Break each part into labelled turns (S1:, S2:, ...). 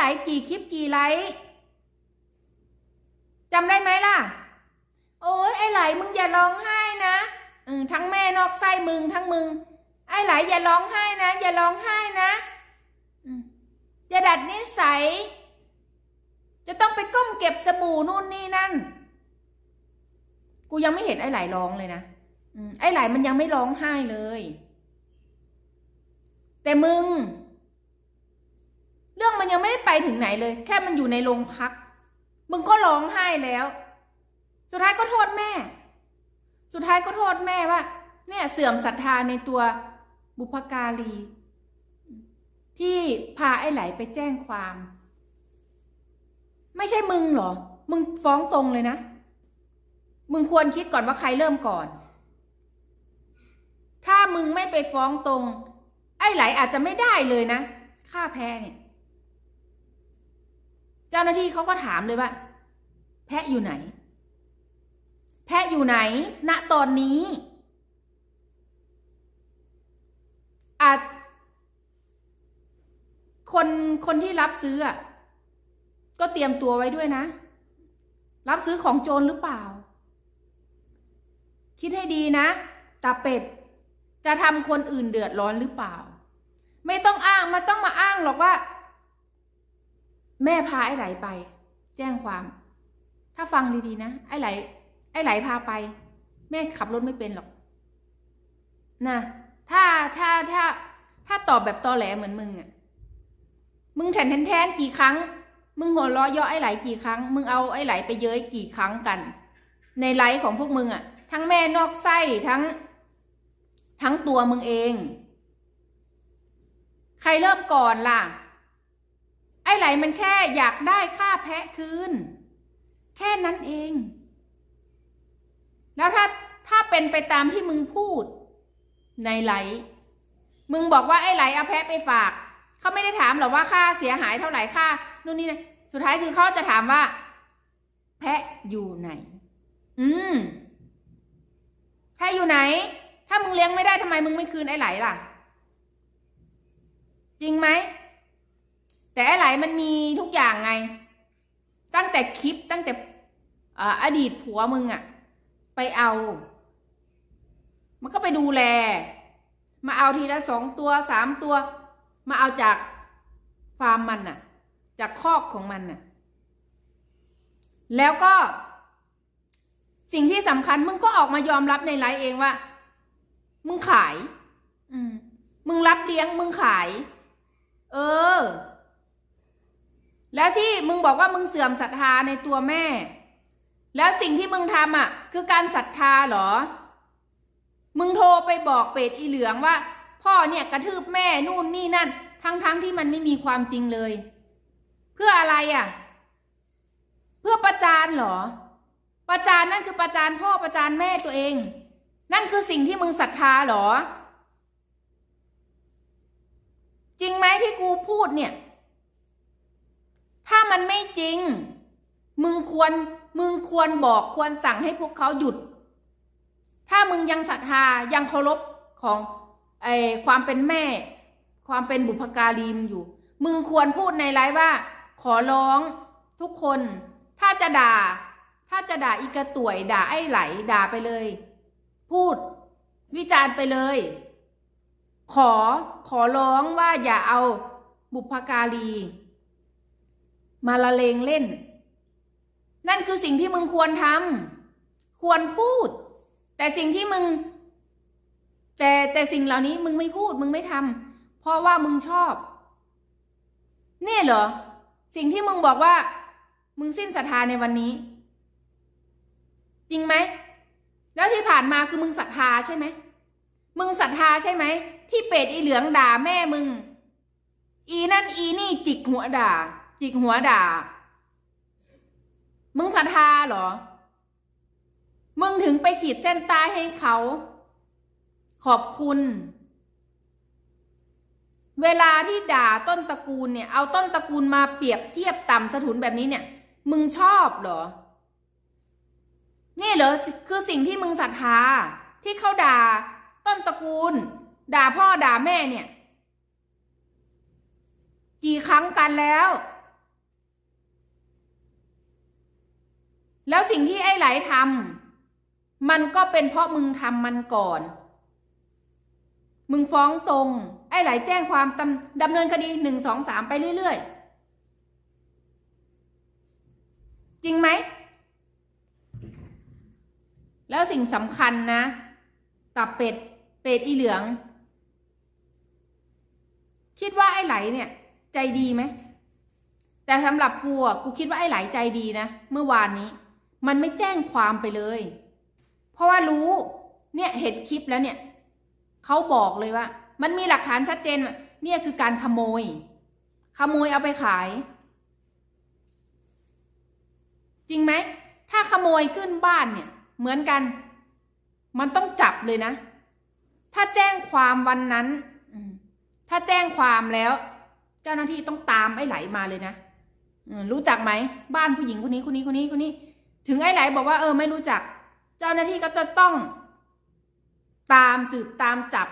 S1: ไหลกี่คลิปกี่ไลค์จำได้ไหมล่ะ โอ้ยไอ้ไหลมึงอย่าร้องไห้นะอทั้งแม่นอกไส้มึงทั้งมึง ไอ้ไหลอย่าร้องไห้นะ อย่าร้องไห้นะอืมอย่าดัดนิสัย จะต้องไปก้มเก็บสบู่นู่นนี่นั่น กูยังไม่เห็นไอ้ไหลร้องเลยนะอไอ้ไหลมันยังไม่ร้องไห้เลย แต่มึง มันยังไม่ได้ไปถึงไหนเลย แค่มันอยู่ในโรงพัก มึงก็ร้องไห้แล้ว สุดท้ายก็โทษแม่ สุดท้ายก็โทษแม่ว่า เนี่ย เสื่อมศรัทธาในตัวบุพการี ที่พาไอ้ไหลไปแจ้งความ ไม่ใช่มึงหรอ มึงฟ้องตรงเลยนะ มึงควรคิดก่อนว่าใครเริ่มก่อน ถ้ามึงไม่ไปฟ้องตรง ไอ้ไหลอาจจะไม่ได้เลยนะค่าแพ้เนี่ย เจ้าหน้าที่เขาก็ถามเลยว่า แพะอยู่ไหน แพะอยู่ไหน ณตอนนี้อาจคนคนที่รับซื้อก็เตรียมตัวไว้ด้วยนะ รับซื้อของโจรหรือเปล่า คิดให้ดีนะจ่าเป็ด จะทำคนอื่นเดือดร้อนหรือเปล่า ไม่ต้องอ้างมาต้องมาอ้างหรอกว่า แม่พาไอ้ไหลไป แจ้งความ ถ้าฟังดีๆนะ ไอ้ไหล ไอ้ไหลพาไป แม่ขับรถไม่เป็นหรอกนะถ้าถ้าถ้า ถ้าตอบแบบตอแหลเหมือนมึงอะมึงแทนแทนกี่ครั้ง มึงหัวเราะยาะไอ้ไหลกี่ครั้ง มึงเอาไอ้ไหลไปเย้ยกี่ครั้งกัน ในไลฟ์ของพวกมึงอะทั้งแม่นอกไส้ทั้ง ทั้งตัวมึงเอง ใครเริ่มก่อนล่ะ อ้ไหลมันแค่อยากได้ค่าแพะคืน แค่นั้นเอง แล้วถ้าถ้าเป็นไปตามที่มึงพูด ในไหล มึงบอกว่าไอ้ไหลเอาแพะไปฝาก เขาไม่ได้ถามหรอกว่าค่าเสียหายเท่าไหร่ค่านู่นนี่นะสุดท้ายคือเขาจะถามว่า แพะอยู่ไหน อืมแพะอยู่ไหน ถ้ามึงเลี้ยงไม่ได้ทำไมมึงไม่คืนไอ้ไหลล่ะ จริงไหม แต่ไอ้ไหลมันมีทุกอย่างไง ตั้งแต่คลิปตั้งแต่อ่าอดีตผัวมึงอะไปเอา มันก็ไปดูแล มาเอาทีละสองตัวสามตัว มาเอาจากฟาร์มมันน่ะ จากคอกของมันน่ะ แล้วก็ สิ่งที่สำคัญมึงก็ออกมายอมรับในไลฟ์เองว่า มึงขาย อืม มึงรับเลี้ยงมึงขาย เออ แล้วที่มึงบอกว่ามึงเสื่อมศรัทธาในตัวแม่ แล้วสิ่งที่มึงทำอะ คือการศรัทธาเหรอ มึงโทรไปบอกเป็ดอีเหลืองว่า พ่อเนี่ยกระทืบแม่นู่นนี่นั่น ทั้งๆทที่มันไม่มีความจริงเลย เพื่ออะไรอะ เพื่อประจานเหรอ ประจานนั่นคือประจานพ่อประจานแม่ตัวเอง นั่นคือสิ่งที่มึงศรัทธาเหรอ จริงไหมที่กูพูดเนี่ย ถ้ามันไม่จริง มึงควรมึงควรบอกควรสั่งให้พวกเขาหยุด ถ้ามึงยังศรัทธายังเคารพของไอความเป็นแม่ ความเป็นบุพการีมอยู่ มึงควรพูดในไลฟ์ว่า ขอร้องทุกคน ถ้าจะด่า ถ้าจะด่าอีกระต่วย ด่าไอ้ไหล ด่าไปเลย พูด วิจารณ์ไปเลย ขอขอร้องว่าอย่าเอาบุพการี มาละเลงเล่น นั่นคือสิ่งที่มึงควรทำควรพูด แต่สิ่งที่มึง แต่แต่สิ่งเหล่านี้มึงไม่พูด มึงไม่ทำเพราะว่ามึงชอบ เนี่ยเหรอ สิ่งที่มึงบอกว่า มึงสิ้นศรัทธาในวันนี้ จริงไหม แล้วที่ผ่านมาคือมึงศรัทธาใช่ไหมมึงศรัทธาใช่ไหม ที่เป็ดอีเหลืองด่าแม่มึง อีนั่นอีนี่จิกหัวด่า จิกหัวด่า มึงศรัทธาเหรอ มึงถึงไปขีดเส้นใต้ให้เขา ขอบคุณ เวลาที่ด่าต้นตระกูลเนี่ย เอาต้นตระกูลมาเปรียบเทียบต่ำสถุนแบบนี้เนี่ย มึงชอบเหรอ นี่เหรอคือสิ่งที่มึงศรัทธาที่เขาด่าต้นตระกูล ด่าพ่อด่าแม่เนี่ย กี่ครั้งกันแล้ว แล้วสิ่งที่ไอ้ไหลทำมันก็เป็นเพราะมึงทำมันก่อน มึงฟ้องตรง ไอ้ไหลแจ้งความดำดำเนินคดีหนึ่งสองสามไปเรื่อยๆ จริงไหม แล้วสิ่งสำคัญนะ ตับเป็ด เป็ดอีเหลือง คิดว่าไอ้ไหลเนี่ย ใจดีไหมแต่สำหรับกูอะกูคิดว่าไอ้ไหลใจดีนะ เมื่อวานนี้ มันไม่แจ้งความไปเลย เพราะว่ารู้ เนี่ยเห็นคลิปแล้วเนี่ยเขาบอกเลยว่า มันมีหลักฐานชัดเจนเนี่ยคือการขโมย ขโมยเอาไปขาย จริงไหม ถ้าขโมยขึ้นบ้านเนี่ย เหมือนกัน มันต้องจับเลยนะ ถ้าแจ้งความวันนั้นถ้าแจ้งความแล้ว เจ้าหน้าที่ต้องตามไอ้ไหลมาเลยนะรู้จักไหม บ้านผู้หญิงคนนี้คนนี้คนนี้คนนี้ ถึงไอ้ไหลบอกว่าเออไม่รู้จัก เจ้าหน้าที่ก็จะต้อง ตามสืบตามจับ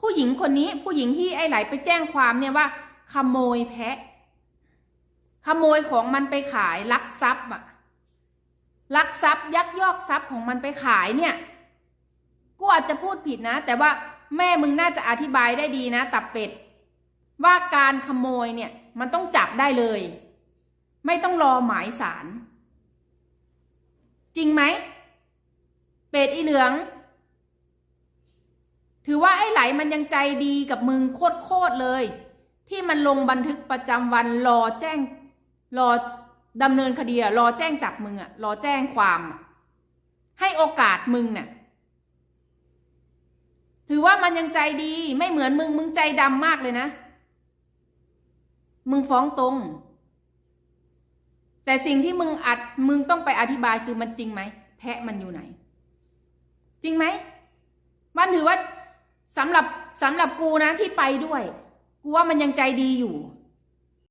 S1: ผู้หญิงคนนี้ ผู้หญิงที่ไอ้ไหลไปแจ้งความเนี่ยว่า ขโมยแพะ ขโมยของมันไปขายลักทรัพย์อะลักทรัพย์ยักยอกทรัพย์ของมันไปขายเนี่ยกูอาจจะพูดผิดนะ แต่ว่าแม่มึงน่าจะอธิบายได้ดีนะ ตับเป็ด ว่าการขโมยเนี่ย มันต้องจับได้เลย ไม่ต้องรอหมายสาร จริงไหม เป็ดอีเหลือง ถือว่าไอ้ไหลมันยังใจดีกับมึงโคตรๆเลย ที่มันลงบันทึกประจำวันรอแจ้งรอดำเนินคดีรอแจ้งจับมึงอะรอแจ้งความให้โอกาสมึงเนี่ยถือว่ามันยังใจดีไม่เหมือนมึงมึงใจดำมากเลยนะ มึงฟ้องตรง แต่สิ่งที่มึงอัดมึงต้องไปอธิบายคือมันจริงไหมแพะมันอยู่ไหน จริงไหมมันถือว่าสำหรับสำหรับกูนะที่ไปด้วย กูว่ามันยังใจดีอยู่